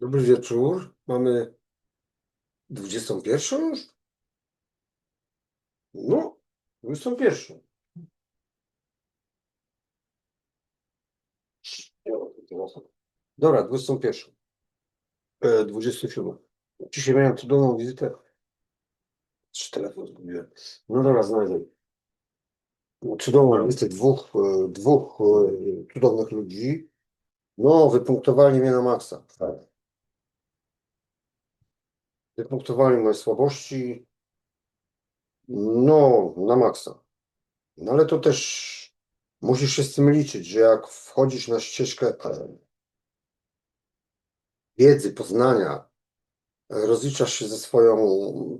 Dobry wieczór. Mamy 21 już? No, 21. Dobra, 21. E, 27. Dzisiaj miałem cudowną wizytę. Czy telefon zgubiłem? No dobra, znajdę. Cudowną wizytę dwóch, e, dwóch e, cudownych ludzi. No, wypunktowali mnie na maksa. Wypunktowali moje słabości. No, na maksa. No ale to też musisz się z tym liczyć, że jak wchodzisz na ścieżkę e, wiedzy, poznania, e, rozliczasz się ze swoją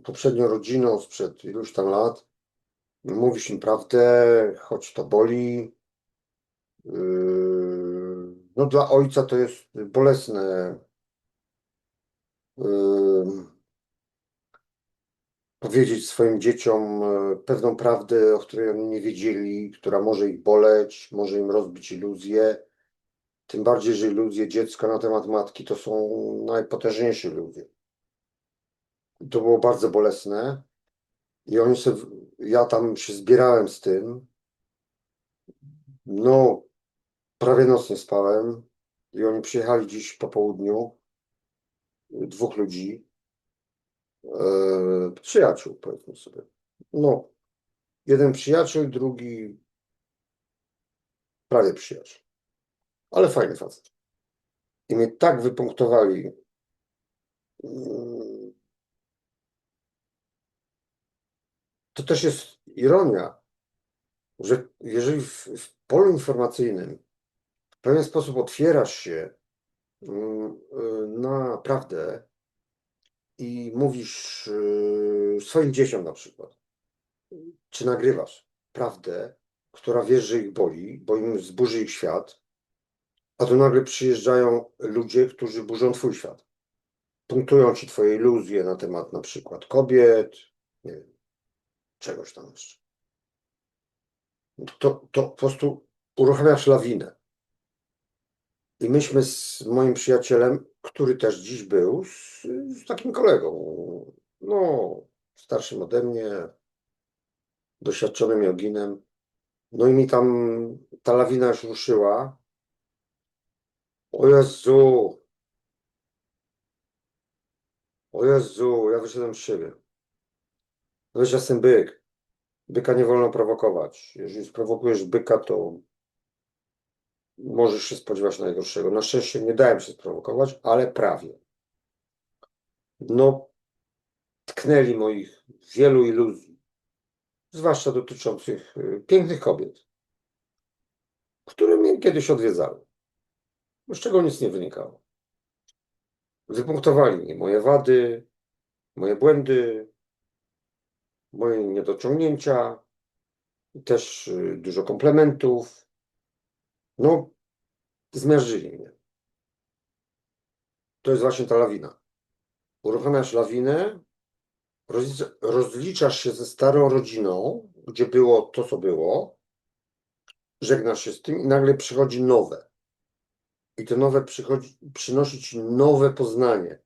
poprzednią rodziną sprzed iluś tam lat, mówisz im prawdę, choć to boli. Yy, No dla ojca to jest bolesne. Powiedzieć swoim dzieciom e, pewną prawdę, o której oni nie wiedzieli, która może ich boleć, może im rozbić iluzje. Tym bardziej, że iluzje dziecka na temat matki to są najpotężniejsze iluzje. To było bardzo bolesne. I oni sobie, ja tam się zbierałem z tym. No, prawie noc nie spałem. I oni przyjechali dziś po południu. Dwóch ludzi. E, przyjaciół, powiedzmy sobie. No, jeden przyjaciel, drugi prawie przyjaciel. Ale fajny facet. I mnie tak wypunktowali. mm, To też jest ironia, że jeżeli w, w polu informacyjnym w pewien sposób otwierasz się mm, y, na prawdę i mówisz y, swoim dzieciom na przykład, czy nagrywasz prawdę, która wiesz, że ich boli, bo im zburzy ich świat, a tu nagle przyjeżdżają ludzie, którzy burzą twój świat. Punktują ci twoje iluzje na temat na przykład kobiet, nie wiem, czegoś tam jeszcze. To, to po prostu uruchamiasz lawinę. I myśmy z moim przyjacielem, który też dziś był, z, z takim kolegą, no, starszym ode mnie, doświadczonym joginem, no i mi tam ta lawina już ruszyła. O Jezu! O Jezu, ja wyszedłem z siebie. No wiesz, jestem byk. Byka nie wolno prowokować. Jeżeli sprowokujesz byka, to możesz się spodziewać najgorszego. Na szczęście nie dałem się sprowokować, ale prawie. No, tknęli moich wielu iluzji, zwłaszcza dotyczących y, pięknych kobiet, które mnie kiedyś odwiedzały, z czego nic nie wynikało. Wypunktowali mnie moje wady, moje błędy, moje niedociągnięcia, też y, dużo komplementów. No, zmiażdżyli mnie. To jest właśnie ta lawina. Uruchamiasz lawinę, rozlicza- rozliczasz się ze starą rodziną, gdzie było to, co było, żegnasz się z tym i nagle przychodzi nowe. I to nowe przychodzi, przynosi ci nowe poznanie,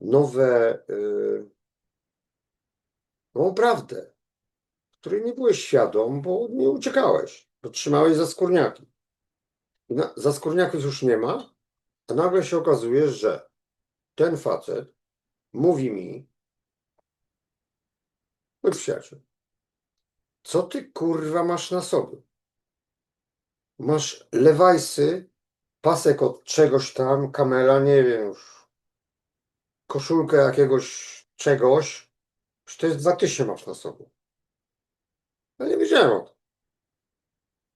nowe, yy, nową prawdę, której nie byłeś świadom, bo nie uciekałeś, bo trzymałeś za skórniaki. Na, za skórniaków już nie ma, a nagle się okazuje, że ten facet mówi mi, mój przyjaciel, co ty kurwa masz na sobie? Masz lewajsy, pasek od czegoś tam, kamela, nie wiem już, koszulkę jakiegoś czegoś, że to jest dwa tysiące masz na sobie. Ja nie wiedziałem o tym.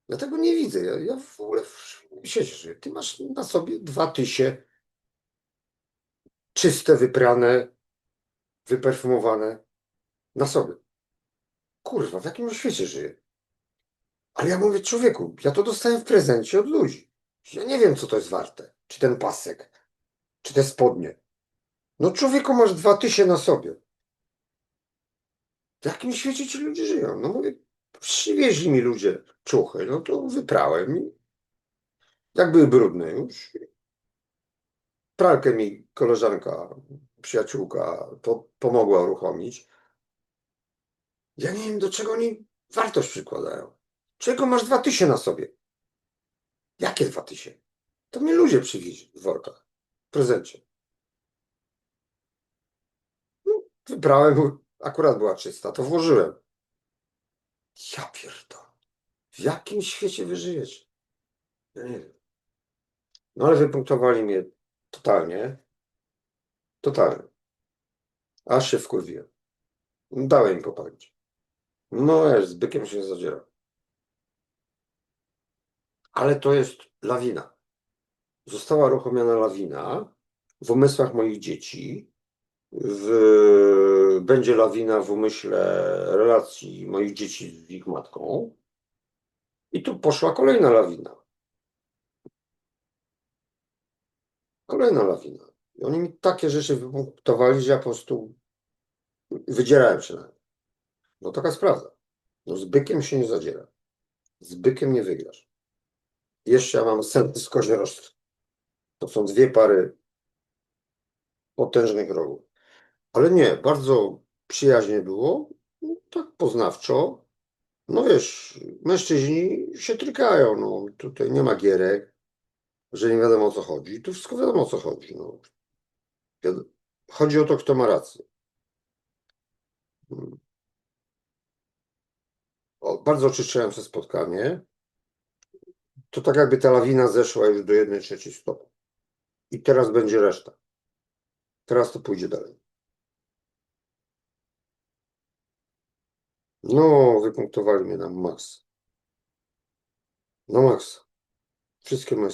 Ja tego nie widzę. Ja, ja w ogóle świecie żyję. Ty masz na sobie dwa tysiące czyste, wyprane, wyperfumowane na sobie. Kurwa, w jakim świecie żyję? Ale ja mówię, człowieku, ja to dostałem w prezencie od ludzi. Ja nie wiem, co to jest warte. Czy ten pasek, czy te spodnie. No człowieku, masz dwa tysiące na sobie. W jakim świecie ci ludzie żyją? No mówię, przywieźli mi ludzie czuchy, no to wyprałem i jak były brudne już, pralkę mi koleżanka, przyjaciółka to pomogła uruchomić. Ja nie wiem, do czego oni wartość przykładają. Czego masz dwa tysiące na sobie? Jakie dwa tysiące? To mnie ludzie przywieźli w workach, w prezencie. No, wybrałem, akurat była czysta, to włożyłem. Ja pierdolę. W jakim świecie wy żyjecie? Ja nie wiem. No ale wypunktowali mnie totalnie. Totalnie. Aż się wkurwiłem. Dałem im popalić. No, ja z bykiem się nie zadzieram. Ale to jest lawina. Została uruchomiona lawina w umysłach moich dzieci. W... Będzie lawina w umyśle relacji moich dzieci z ich matką. I tu poszła kolejna lawina. Kolejna lawina. I oni mi takie rzeczy wypunktowali, że ja po prostu wydzierałem się na nie. No taka jest prawda. No z bykiem się nie zadziera. Z bykiem nie wygrasz. Jeszcze ja mam sen z koziorożcem. To są dwie pary potężnych rogów. Ale nie, bardzo przyjaźnie było. No, tak poznawczo. No wiesz, mężczyźni się trykają. No, tutaj nie ma gierek, że nie wiadomo o co chodzi. Tu wszystko wiadomo o co chodzi. No. Chodzi o to, kto ma rację. Mm. O, bardzo oczyszczałem się spotkanie. To tak jakby ta lawina zeszła już do 1 trzeciej stopnia. I teraz będzie reszta. Teraz to pójdzie dalej. No, wypunktowali mnie na maks. No maks. Wszystkie moje.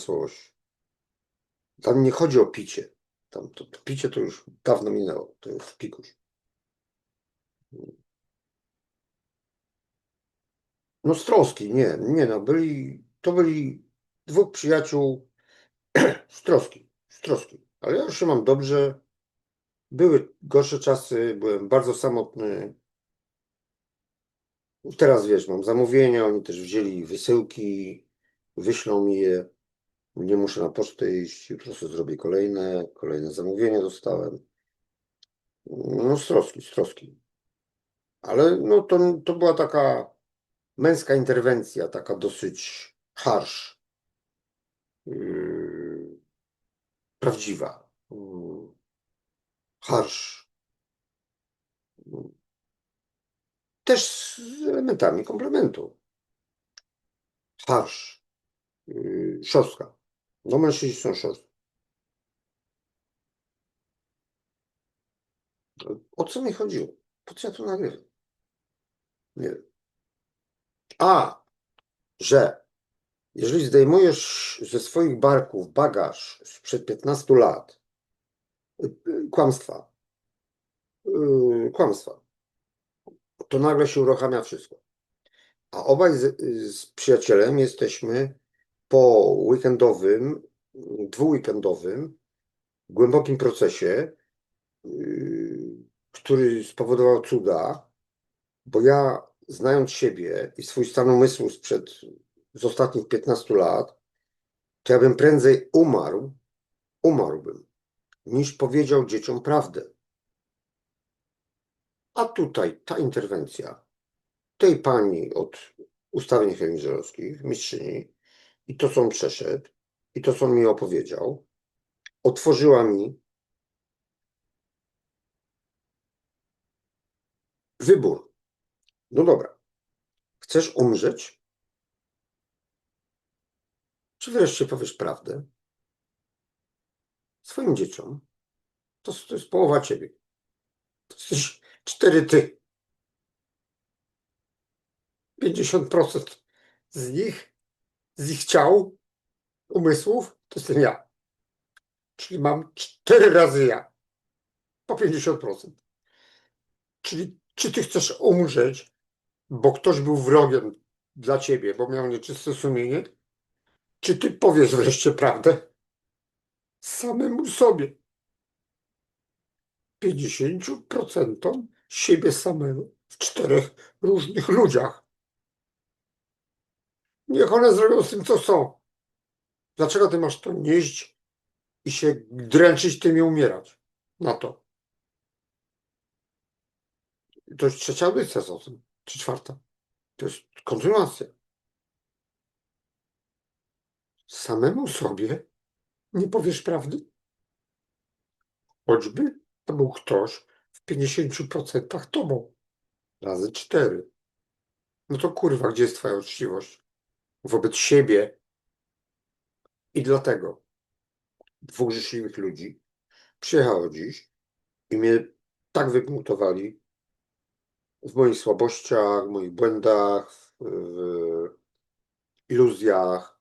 Tam nie chodzi o picie. Tam to, to picie to już dawno minęło. To jest pikuś. No z troski, nie, nie no, byli, to byli dwóch przyjaciół z troski, z troski. Ale ja już się mam dobrze. Były gorsze czasy, byłem bardzo samotny. Teraz wiesz, mam zamówienia, oni też wzięli wysyłki, wyślą mi je. Nie muszę na pocztę iść, jutro sobie zrobię kolejne, kolejne zamówienie dostałem. No z troski, z troski. Ale no to, to była taka męska interwencja, taka dosyć harsh. Yy, prawdziwa. Yy, harsh. Yy, Też z elementami komplementu. Harsh. Yy. No mężczyźni są szorstki. O co mi chodziło? Po co ja tu nagrywam? Nie wiem. A, że jeżeli zdejmujesz ze swoich barków bagaż sprzed 15 lat, y, y, kłamstwa, yy, kłamstwa, to nagle się uruchamia wszystko. A obaj z, z przyjacielem jesteśmy po weekendowym, dwuweekendowym, głębokim procesie, yy, który spowodował cuda, bo ja znając siebie i swój stan umysłu sprzed z ostatnich 15 lat, to ja bym prędzej umarł, umarłbym, niż powiedział dzieciom prawdę. A tutaj ta interwencja tej pani od ustawień chemicznych, mistrzyni, i to, co on przeszedł, i to, co on mi opowiedział, otworzyła mi wybór. No dobra, chcesz umrzeć? Czy wreszcie powiesz prawdę? Swoim dzieciom. To, to jest połowa ciebie. To cztery ty. 50% z nich, z ich ciał, umysłów, to jestem ja. Czyli mam cztery razy ja. Po 50%. Czyli czy ty chcesz umrzeć, bo ktoś był wrogiem dla ciebie, bo miał nieczyste sumienie? Czy ty powiesz wreszcie prawdę? Samemu sobie. 50% siebie samego w czterech różnych ludziach. Niech one zrobią z tym, co są. Dlaczego ty masz to nieść i się dręczyć tym i umierać na to. To jest trzecia audycja z o tym, czy czwarta. To jest kontynuacja. Samemu sobie nie powiesz prawdy? Choćby to był ktoś w 50% tobą. Razy cztery. No to kurwa, gdzie jest twoja uczciwość? Wobec siebie. I dlatego dwóch życzliwych ludzi przyjechało dziś i mnie tak wygmutowali w moich słabościach, w moich błędach, w iluzjach.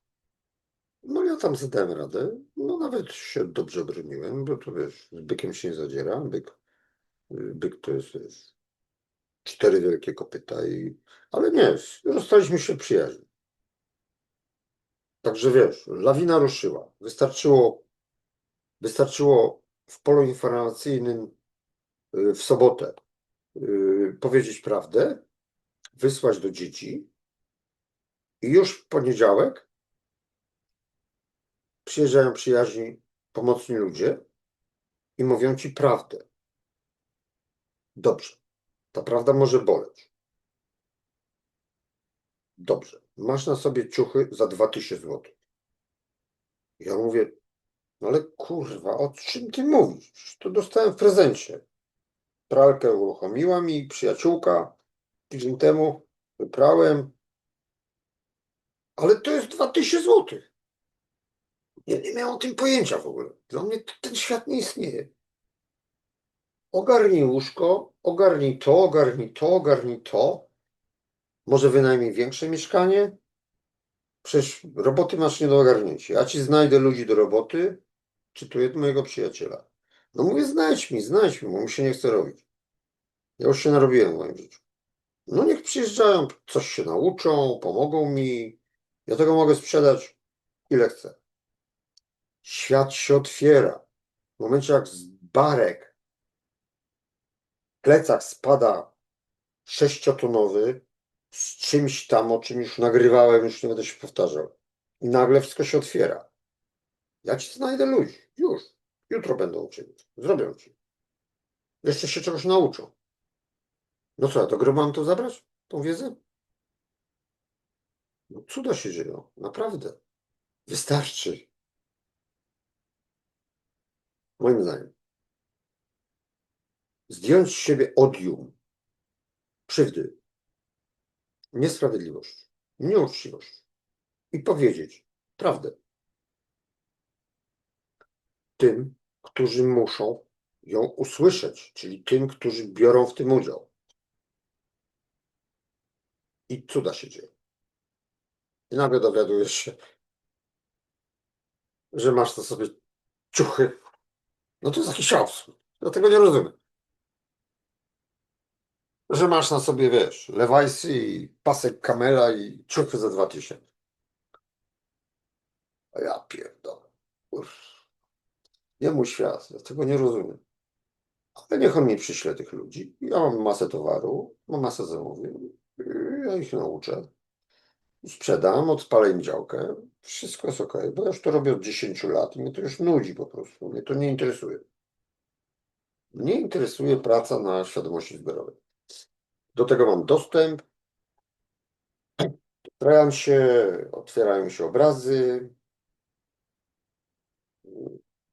No ja tam zadałem radę. No nawet się dobrze broniłem, bo to wiesz, z bykiem się nie zadziera. Byk, byk to jest wiesz, cztery wielkie kopyta i... Ale nie, zostaliśmy się przyjaźni. Także wiesz, lawina ruszyła. Wystarczyło, wystarczyło w polu informacyjnym y, w sobotę y, powiedzieć prawdę, wysłać do dzieci i już w poniedziałek przyjeżdżają przyjaźni, pomocni ludzie i mówią ci prawdę. Dobrze. Ta prawda może boleć. Dobrze. Masz na sobie ciuchy za 2000 zł. Ja mówię, no ale kurwa, o czym ty mówisz? To dostałem w prezencie. Pralkę uruchomiła mi przyjaciółka tydzień temu. Wyprałem. Ale to jest 2000 zł. Ja nie miałem o tym pojęcia w ogóle. Dla mnie ten świat nie istnieje. Ogarnij łóżko, ogarnij to, ogarnij to, ogarnij to. Może wynajmij większe mieszkanie? Przecież roboty masz nie do ogarnięcia. Ja ci znajdę ludzi do roboty, czytuję mojego przyjaciela. No mówię, znajdź mi, znajdź mi, bo mi się nie chce robić. Ja już się narobiłem w moim życiu. No niech przyjeżdżają, coś się nauczą, pomogą mi. Ja tego mogę sprzedać ile chcę. Świat się otwiera. W momencie jak z barek plecak spada sześciotonowy z czymś tam, o czym już nagrywałem, już nie będę się powtarzał. I nagle wszystko się otwiera. Ja ci znajdę ludzi. Już. Jutro będą uczyli. Zrobią ci. Jeszcze się czegoś nauczą. No co, ja do grobu mam to zabrać? Tą wiedzę? No cuda się dzieją. Naprawdę. Wystarczy. Moim zdaniem. Zdjąć z siebie odium, krzywdy, niesprawiedliwość, nieuczciwość i powiedzieć prawdę tym, którzy muszą ją usłyszeć, czyli tym, którzy biorą w tym udział. I cuda się dzieje. I nagle dowiadujesz się, że masz na sobie ciuchy. No to jest jakiś absurd. Ja tego nie rozumiem. Że masz na sobie, wiesz, lewajsy i pasek kamela i ciuchy za 2000. A ja pierdolę. Uff. Mój świat. Ja tego nie rozumiem. Ale niech on mi przyśle tych ludzi. Ja mam masę towaru, mam masę zamówień. Ja ich nauczę. Sprzedam, odpalę im działkę. Wszystko jest ok, bo ja już to robię od 10 lat i mnie to już nudzi po prostu. Mnie to nie interesuje. Mnie interesuje praca na świadomości zbiorowej. Do tego mam dostęp. Otwierają się, otwierają się obrazy.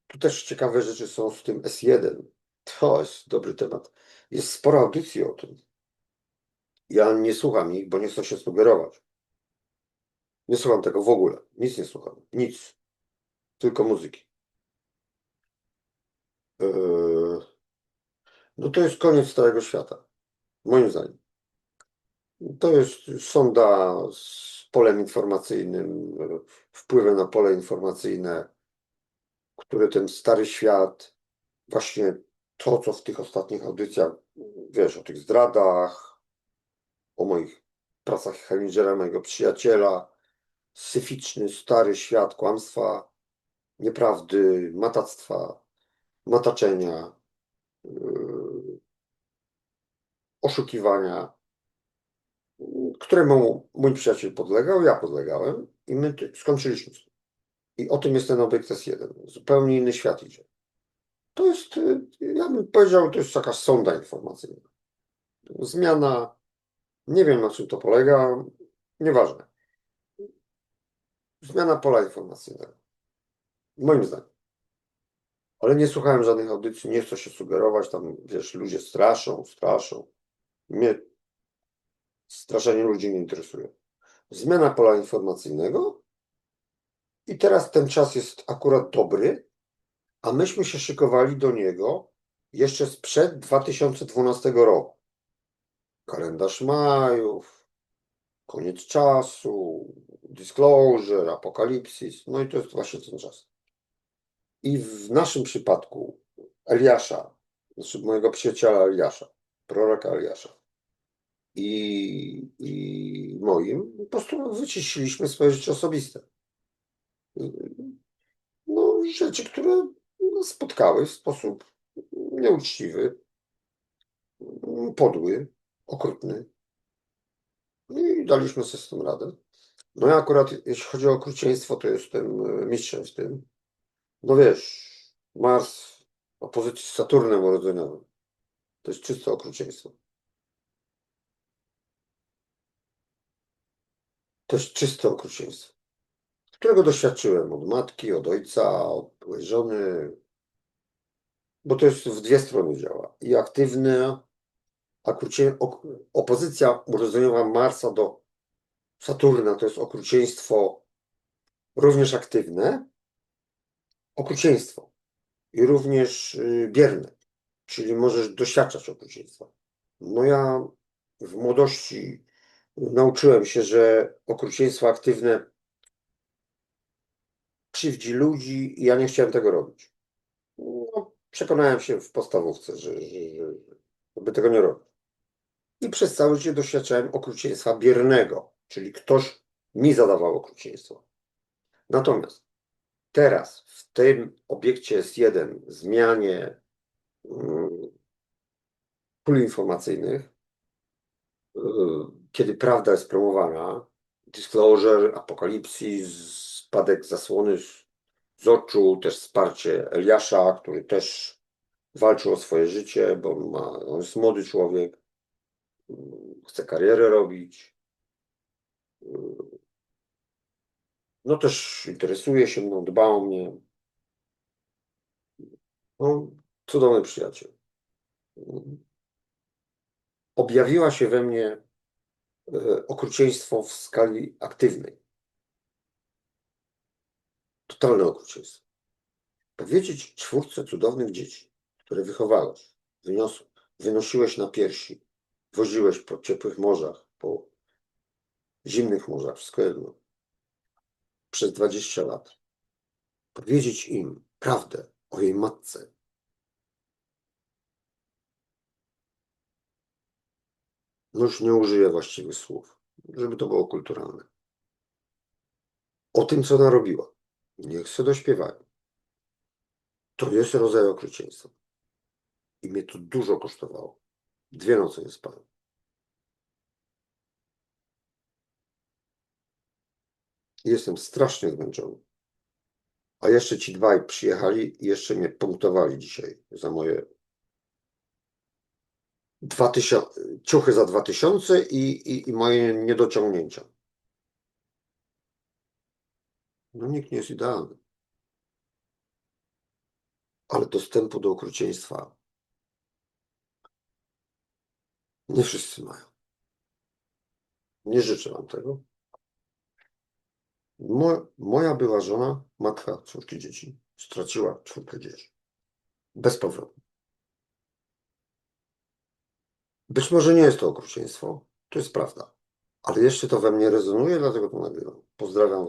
Tu też ciekawe rzeczy są z tym S1. To jest dobry temat. Jest sporo audycji o tym. Ja nie słucham ich, bo nie chcę się sugerować. Nie słucham tego w ogóle. Nic nie słucham. Nic. Tylko muzyki. Eee, No to jest koniec całego świata. Moim zdaniem. To jest sonda z polem informacyjnym, wpływem na pole informacyjne, które ten stary świat, właśnie to, co w tych ostatnich audycjach, wiesz, o tych zdradach, o moich pracach Hemingera, mojego przyjaciela, syficzny, stary świat kłamstwa, nieprawdy, matactwa, mataczenia, yy, oszukiwania, któremu mój przyjaciel podlegał, ja podlegałem i my skończyliśmy. I o tym jest ten obiekt S1. Zupełnie inny świat idzie. To jest, y, ja bym powiedział, to jest taka sonda informacyjna. Zmiana, nie wiem na czym to polega, nieważne. Zmiana pola informacyjnego. Moim zdaniem. Ale nie słuchałem żadnych audycji, nie chcę się sugerować, tam wiesz, ludzie straszą, straszą. Mnie straszenie ludzi nie interesuje. Zmiana pola informacyjnego i teraz ten czas jest akurat dobry, a myśmy się szykowali do niego jeszcze sprzed 2012 roku. Kalendarz Majów, koniec czasu, disclosure, apokalipsis, no i to jest właśnie ten czas. I w naszym przypadku Eliasza, znaczy mojego przyjaciela Eliasza, proroka Eliasza i, i moim, po prostu wyczyściliśmy swoje życie osobiste. No, rzeczy, które spotkały w sposób nieuczciwy, podły, okrutny. I daliśmy sobie z tym radę. No ja akurat, jeśli chodzi o okrucieństwo, to jestem e, mistrzem w tym. No wiesz, Mars w opozycji z Saturnem urodzeniowym. To jest czyste okrucieństwo. To jest czyste okrucieństwo, którego doświadczyłem od matki, od ojca, od żony, bo to jest w dwie strony działa. I aktywne, okrucie, ok, opozycja urodzeniowa Marsa do Saturna to jest okrucieństwo również aktywne, okrucieństwo i również y, bierne, czyli możesz doświadczać okrucieństwa. No ja w młodości nauczyłem się, że okrucieństwo aktywne krzywdzi ludzi i ja nie chciałem tego robić. No, przekonałem się w podstawówce, że, że, że, żeby tego nie robić. I przez całe życie doświadczałem okrucieństwa biernego, czyli ktoś mi zadawał okrucieństwo. Natomiast teraz w tym obiekcie S1, zmianie um, pól informacyjnych, y, kiedy prawda jest promowana, disclosure, apokalipsis, spadek zasłony z, oczu, też wsparcie Eliasza, który też walczył o swoje życie, bo ma, on jest młody człowiek, mm, chce karierę robić. No też interesuje się mną, dba o mnie. No, cudowny przyjaciel. Objawiła się we mnie e, okrucieństwo w skali aktywnej. Totalne okrucieństwo. Powiedzieć czwórce cudownych dzieci, które wychowałeś, wyniosłeś, wynosiłeś na piersi, woziłeś po ciepłych morzach, po zimnych morzach, wszystko jedno, przez 20 lat. Powiedzieć im prawdę o jej matce. No już nie użyję właściwych słów, żeby to było kulturalne. O tym, co narobiła. Niech se dośpiewają. To jest rodzaj okrucieństwa. I mnie to dużo kosztowało. Dwie noce nie spałem. Jestem strasznie zmęczony. A jeszcze ci dwaj przyjechali i jeszcze mnie punktowali dzisiaj za moje 2000, ciuchy za 2000 i, i, i moje niedociągnięcia. No nikt nie jest idealny. Ale dostępu do okrucieństwa nie wszyscy mają. Nie życzę wam tego. Mo, moja była żona, matka czwórki dzieci, straciła czwórkę dzieci. Bez powrotu. Być może nie jest to okrucieństwo, to jest prawda. Ale jeszcze to we mnie rezonuje, dlatego to nagrywam. Pozdrawiam.